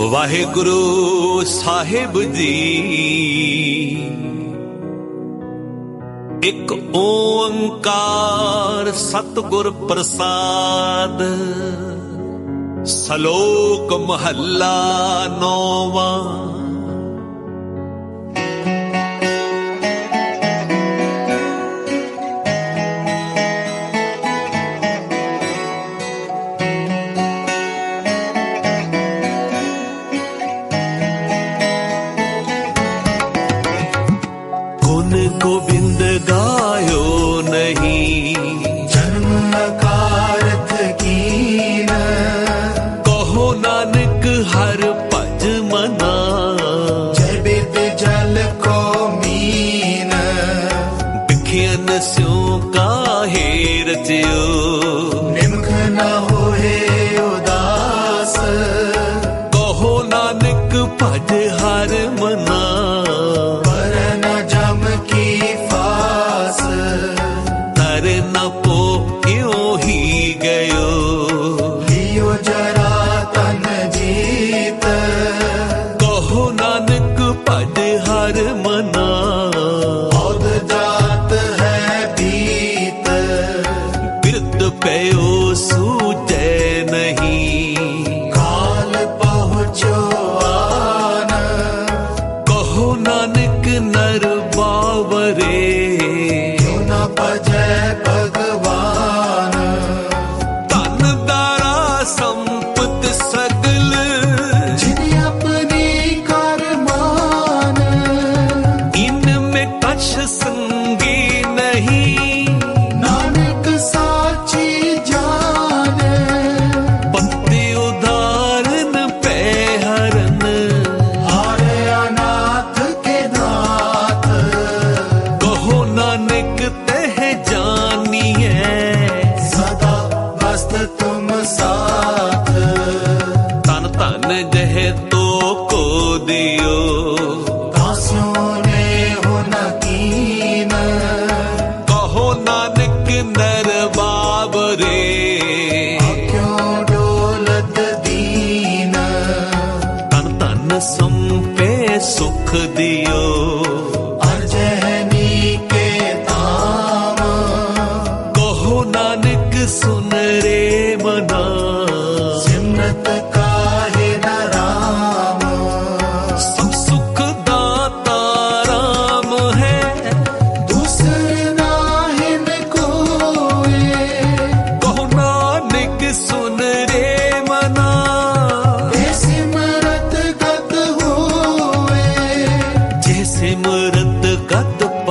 ਵਾਹਿਗੁਰੂ ਸਾਹਿਬ ਜੀ। ਇੱਕ ਓੰਕਾਰ ਸਤਿਗੁਰ ਪ੍ਰਸਾਦ ਸ਼ਲੋਕ ਮਹੱਲਾ ਨੌਵਾਂ। ਗੋਬਿੰਦ ਗਾਇਓ ਨਹੀਂ ਜਨਮ ਅਕਾਰਥ ਕੀਨ ਕਹੋ ਨਾਨਕ ਹਰ ਭਜ ਮਨਾ ਜੈ ਬਿਦ ਜਲ ਕੋ ਮੀਨ ਬਿਖਿਆਨ ਸਿਉ ਕਾਹੇ ਰਚਿਓ ਨਿਮਖ ਨ ਹੋਏ ਉਦਾਸ ਕਹੋ ਨਾਨਕ ਭਜ ਹਰ ਮਨਾ बे उजा ਤੁਮ ਸਾਥ। ਤਨ ਧਨ ਜਹ ਤੋ ਕੋ ਦਿਓ। ਕਾਸਿਓ ਨੇ ਹੋ ਨਕੀਨ ਕਹੋ ਨਾਨਕ ਨਰ ਬਾਬਰੇ ਕਿਉ ਡੋਲਤ ਦੀਨ। ਤਨ ਧਨ ਸੰਪੇ ਸੁਖ ਦਿਓ। ਅਰਜਨੀ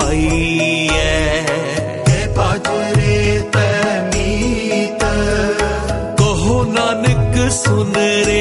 ਗਤ ਪਾਈਐ ਤੇ ਭਜਰੇ ਤੈ ਮੀਤ। ਕਹੋ ਨਾਨਕ ਸੁਨ ਰੇ ਮਨਾ